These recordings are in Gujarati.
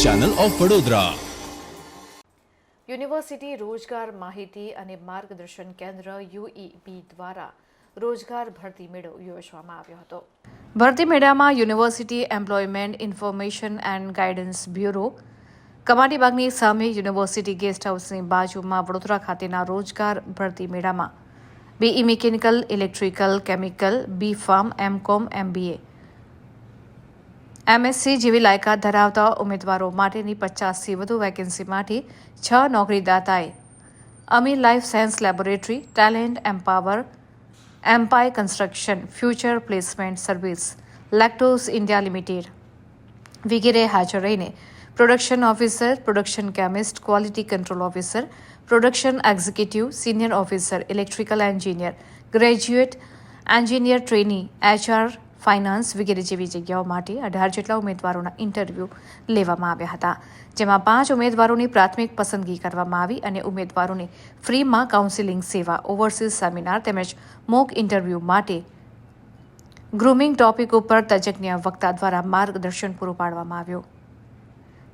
Channel of Vadodara. યુનિવર્સિટી રોજગાર માહિતી અને માર્ગદર્શન કેન્દ્ર યુઈબી દ્વારા રોજગાર ભરતી મેળો યોજવામાં આવ્યો હતો. ભરતી મેળામાં university employment information and guidance bureau કમાટીબાગની સામે યુનિવર્સિટી ગેસ્ટ હાઉસની બાજુમાં વડોદરા ખાતેના રોજગાર ભરતી મેળામાં. BE mechanical, electrical, chemical, B pharm M com MBA MSc જેવી લાયકાત ધરાવતા ઉમેદવારો માટેની પચાસથી વધુ વેકેન્સીમાંથી છ નોકરીદાતાએ Ami life science laboratory, talent, empower empire construction, future placement service, lactose India limited વગેરે હાજર રહીને production officer, production chemist, quality control officer, production executive, senior officer, electrical engineer, graduate engineer trainee, HR finance વગેરે જેવી જગ્યાઓ માટે અઢાર જેટલા ઉમેદવારોના ઇન્ટરવ્યૂ લેવામાં આવ્યા હતા, જેમાં પાંચ ઉમેદવારોની પ્રાથમિક પસંદગી કરવામાં આવી અને ઉમેદવારોને ફ્રીમાં કાઉન્સિલિંગ સેવા, ઓવરસીઝ સેમિનાર તેમજ મોક ઇન્ટરવ્યૂ માટે ગ્રુમિંગ ટોપિક ઉપર તજજ્ઞ વક્તા દ્વારા માર્ગદર્શન પૂરું પાડવામાં આવ્યું.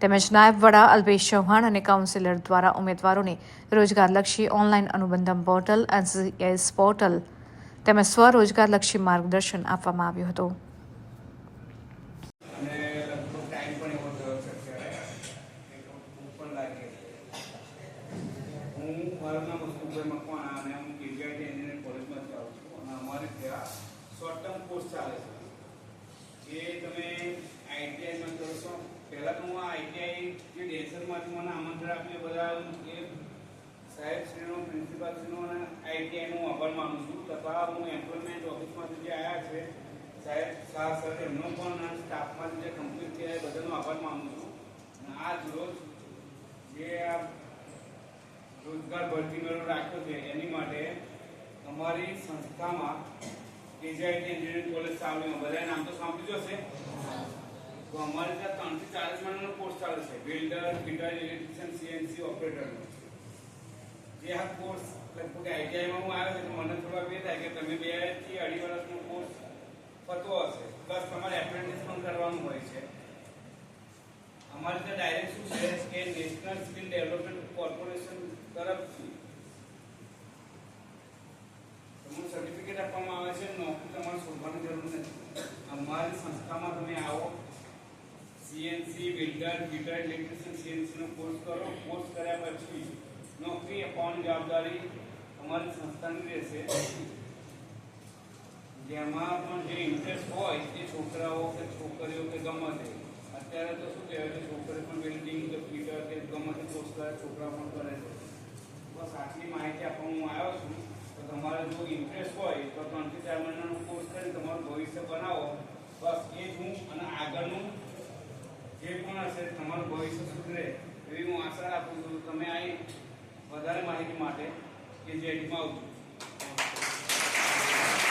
તેમજ નાયબ વડા અલ્પેશ ચૌહાણ અને કાઉન્સિલર દ્વારા ઉમેદવારોને રોજગારલક્ષી online Anubandham portal, NCS portal તેમજ સ્વરોજગારલક્ષી માર્ગદર્શન આપવામાં આવ્યું હતું. શોર્ટ ટર્મ કોર્સ ચાલે છે. જે તમે આઈટીઆઈમાં કરશો પહેલાં તો હું આ આઈટીઆઈ જે ડેન્સરમાંથી મને આમંત્રણ આપ્યું બધા એ સાહેબ શ્રીનો શ્રીનો અને આઈટીઆઈનો આભાર માનું છું તથા હું એમ્પ્લોયમેન્ટ ઓફિસમાંથી જે આવ્યા છે, સાહેબ, શાહ સર, એમનો પણ સ્ટાફમાંથી જે કમ્પ્લીટ થયા એ બધાનો આભાર માનું છું. આજ રોજ જે આ રોજગાર ભરતી મેળો રાખ્યો છે, એની માટે અમારી સંસ્થામાં કેજીઆઈટી એન્જિનિયરિંગ કોલેજ સાવલીમાં બધાએ નામ તો સાંભળ્યું જ હશે. તો અમારે ત્યાં ત્રણથી ચાલીસ મહિનાનો કોર્સ ચાલે છે બિલ્ડર ફિટર ઇલેક્ટ્રિશિયન સીએનસી ઓપરેટરનો જે હાથ કોર્સ લગભગ આઈટીઆઈમાં હું આવ્યો છું, મને થોડા બે થાય કે તમે બેથી અઢી વર્ષનો કોર્સ થતો હશે. પ્લસ તમારે એપ્રેન્ટિસ પણ કરવાનું હોય છે. અમારે ત્યાં ડાયરેક્ટ શું છે? કે નેશનલ સ્કિલ ડેવલપમેન્ટ કોર્પોરેશન તરફથી તમને સર્ટિફિકેટ આપવામાં આવે છે, નોકરી તમારે શોધવાની જરૂર નથી. અમારી સંસ્થામાં તમે આવો CNC builder fitter electrician CNC નો કોર્સ કરો. કોર્સ કર્યા પછી નોકરી આપવાની જવાબદારી અમારી સંસ્થાની રહેશે. જેમાં પણ જે ઇન્ટરેસ્ટ હોય તે છોકરાઓ કે છોકરીઓ કે ગમે તે. અત્યારે તો શું કહેવાય કે છોકરીઓ પણ વેલ્ડિંગ કે ફિટર કે ગમે તે કોર્સ કરે છોકરા પણ કરે છે. બસ આટલી માહિતી આપવા હું આવ્યો છું. તો તમારે જો ઇન્ટરેસ્ટ હોય તો ત્રણથી ચાર મહિનાનો કોર્સ કરીને તમારું ભવિષ્ય બનાવો. બસ એ જ હું અને આગળનું જે પણ હશે, તમારું ભવિષ્ય સુધરે એવી હું આશા રાખું છું. તમે અહીં વધારે માહિતી માટે કે આવજો